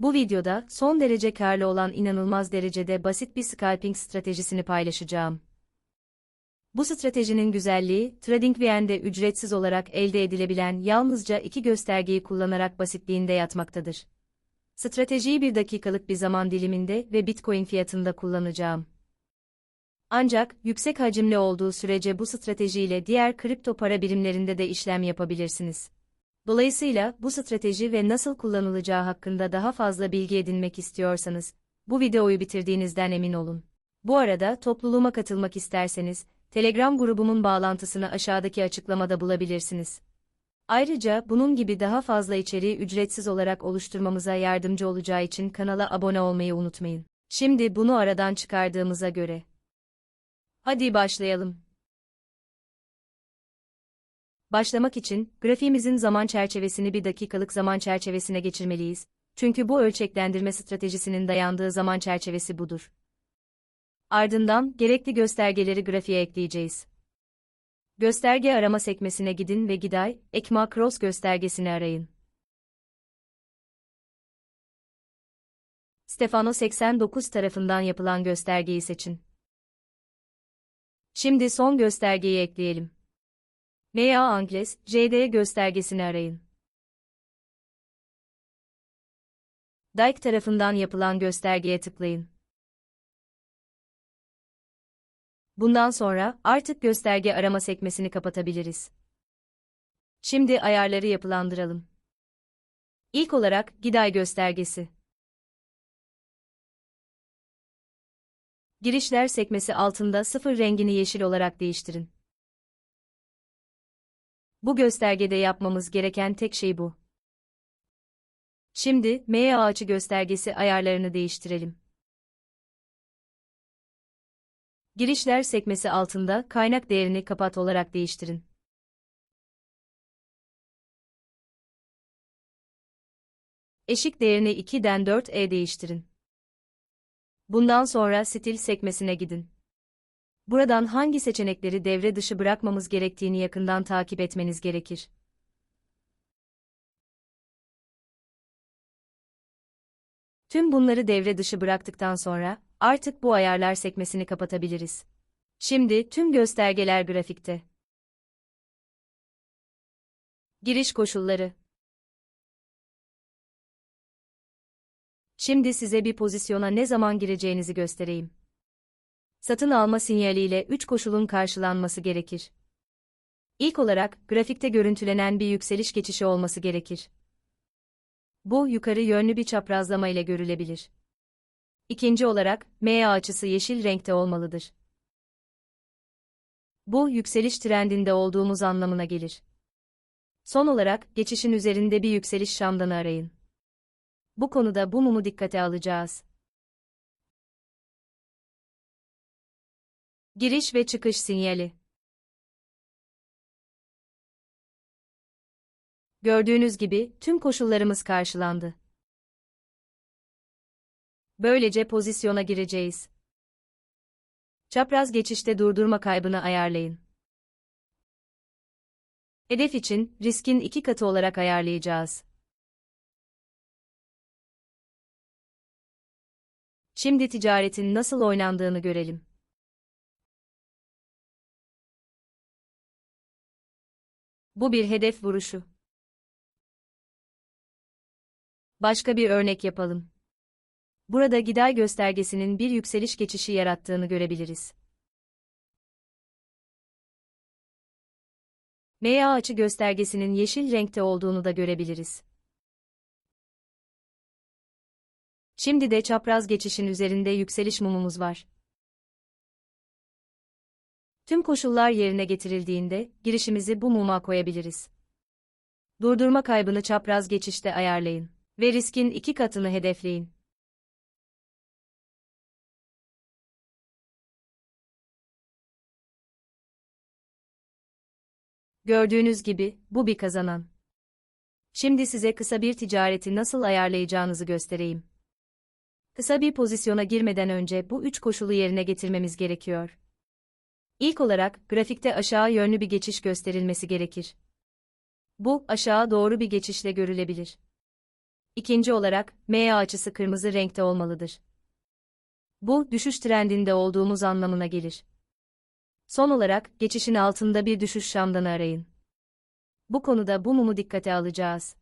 Bu videoda son derece karlı olan inanılmaz derecede basit bir scalping stratejisini paylaşacağım. Bu stratejinin güzelliği, TradingView'de ücretsiz olarak elde edilebilen yalnızca iki göstergeyi kullanarak basitliğinde yatmaktadır. Stratejiyi bir dakikalık bir zaman diliminde ve Bitcoin fiyatında kullanacağım. Ancak, yüksek hacimli olduğu sürece bu stratejiyle diğer kripto para birimlerinde de işlem yapabilirsiniz. Dolayısıyla, bu strateji ve nasıl kullanılacağı hakkında daha fazla bilgi edinmek istiyorsanız, bu videoyu bitirdiğinizden emin olun. Bu arada, topluluğuma katılmak isterseniz, Telegram grubumun bağlantısını aşağıdaki açıklamada bulabilirsiniz. Ayrıca, bunun gibi daha fazla içeriği ücretsiz olarak oluşturmamıza yardımcı olacağı için kanala abone olmayı unutmayın. Şimdi bunu aradan çıkardığımıza göre, Hadi başlayalım. Başlamak için, grafiğimizin zaman çerçevesini bir dakikalık zaman çerçevesine geçirmeliyiz. Çünkü bu ölçeklendirme stratejisinin dayandığı zaman çerçevesi budur. Ardından, gerekli göstergeleri grafiğe ekleyeceğiz. Gösterge arama sekmesine gidin ve Giday, Ekma Cross göstergesini arayın. Stefano 89 tarafından yapılan göstergeyi seçin. Şimdi son göstergeyi ekleyelim. MA Angles, JD göstergesini arayın. Dike tarafından yapılan göstergeye tıklayın. Bundan sonra artık gösterge arama sekmesini kapatabiliriz. Şimdi ayarları yapılandıralım. İlk olarak Giday göstergesi. Girişler sekmesi altında sıfır rengini yeşil olarak değiştirin. Bu göstergede yapmamız gereken tek şey bu. Şimdi, MA açı göstergesi ayarlarını değiştirelim. Girişler sekmesi altında kaynak değerini kapat olarak değiştirin. Eşik değerini 2'den 4'e değiştirin. Bundan sonra stil sekmesine gidin. Buradan hangi seçenekleri devre dışı bırakmamız gerektiğini yakından takip etmeniz gerekir. Tüm bunları devre dışı bıraktıktan sonra, artık bu ayarlar sekmesini kapatabiliriz. Şimdi tüm göstergeler grafikte. Giriş koşulları Şimdi size bir pozisyona ne zaman gireceğinizi göstereyim. Satın alma sinyaliyle 3 koşulun karşılanması gerekir. İlk olarak, grafikte görüntülenen bir yükseliş geçişi olması gerekir. Bu, yukarı yönlü bir çaprazlama ile görülebilir. İkinci olarak, MA açısı yeşil renkte olmalıdır. Bu, yükseliş trendinde olduğumuz anlamına gelir. Son olarak, geçişin üzerinde bir yükseliş şamdanı arayın. Bu konuda bu mumu dikkate alacağız. Giriş ve çıkış sinyali. Gördüğünüz gibi tüm koşullarımız karşılandı. Böylece pozisyona gireceğiz. Çapraz geçişte durdurma kaybını ayarlayın. Hedef için riskin iki katı olarak ayarlayacağız. Şimdi ticaretin nasıl oynandığını görelim. Bu bir hedef vuruşu. Başka bir örnek yapalım. Burada gider göstergesinin bir yükseliş geçişi yarattığını görebiliriz. MA açı göstergesinin yeşil renkte olduğunu da görebiliriz. Şimdi de çapraz geçişin üzerinde yükseliş mumumuz var. Tüm koşullar yerine getirildiğinde, girişimizi bu muma koyabiliriz. Durdurma kaybını çapraz geçişte ayarlayın ve riskin iki katını hedefleyin. Gördüğünüz gibi, bu bir kazanan. Şimdi size kısa bir ticareti nasıl ayarlayacağınızı göstereyim. Kısa bir pozisyona girmeden önce bu üç koşulu yerine getirmemiz gerekiyor. İlk olarak, grafikte aşağı yönlü bir geçiş gösterilmesi gerekir. Bu, aşağı doğru bir geçişle görülebilir. İkinci olarak, MA açısı kırmızı renkte olmalıdır. Bu, düşüş trendinde olduğumuz anlamına gelir. Son olarak, geçişin altında bir düşüş şamdanı arayın. Bu konuda bu mumu dikkate alacağız.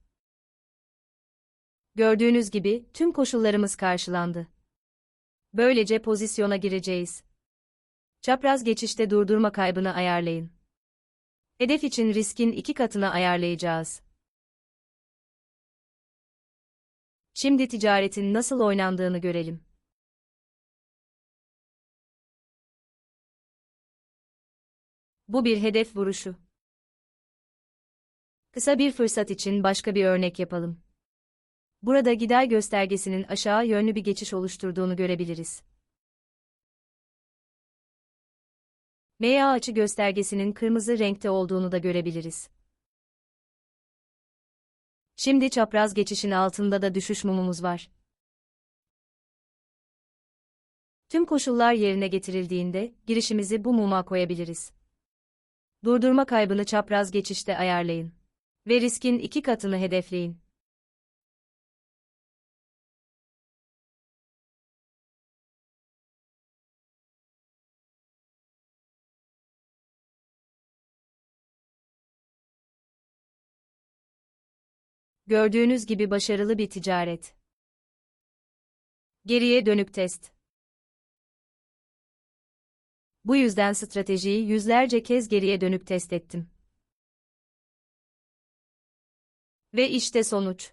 Gördüğünüz gibi, tüm koşullarımız karşılandı. Böylece pozisyona gireceğiz. Çapraz geçişte durdurma kaybını ayarlayın. Hedef için riskin iki katına ayarlayacağız. Şimdi ticaretin nasıl oynandığını görelim. Bu bir hedef vuruşu. Kısa bir fırsat için başka bir örnek yapalım. Burada gider göstergesinin aşağı yönlü bir geçiş oluşturduğunu görebiliriz. MA açı göstergesinin kırmızı renkte olduğunu da görebiliriz. Şimdi çapraz geçişin altında da düşüş mumumuz var. Tüm koşullar yerine getirildiğinde girişimizi bu muma koyabiliriz. Durdurma kaybını çapraz geçişte ayarlayın ve riskin iki katını hedefleyin. Gördüğünüz gibi başarılı bir ticaret. Geriye dönük test. Bu yüzden stratejiyi yüzlerce kez geriye dönük test ettim. Ve işte sonuç.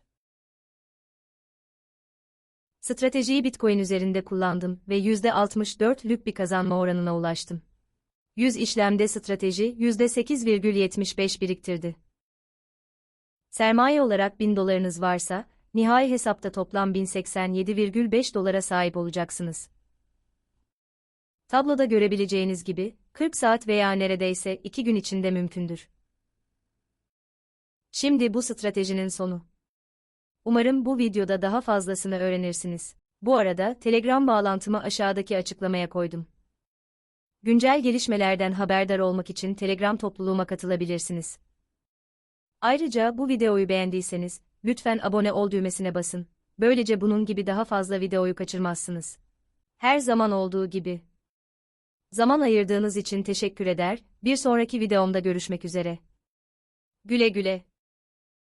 Stratejiyi Bitcoin üzerinde kullandım ve %64'lük bir kazanma oranına ulaştım. 100 işlemde strateji %8,75 biriktirdi. Sermaye olarak 1000 dolarınız varsa, nihai hesapta toplam 1087,5 dolara sahip olacaksınız. Tabloda görebileceğiniz gibi, 40 saat veya neredeyse 2 gün içinde mümkündür. Şimdi bu stratejinin sonu. Umarım bu videoda daha fazlasını öğrenirsiniz. Bu arada Telegram bağlantımı aşağıdaki açıklamaya koydum. Güncel gelişmelerden haberdar olmak için Telegram topluluğuma katılabilirsiniz. Ayrıca bu videoyu beğendiyseniz, lütfen abone ol düğmesine basın. Böylece bunun gibi daha fazla videoyu kaçırmazsınız. Her zaman olduğu gibi. Zaman ayırdığınız için teşekkür eder, bir sonraki videomda görüşmek üzere. Güle güle.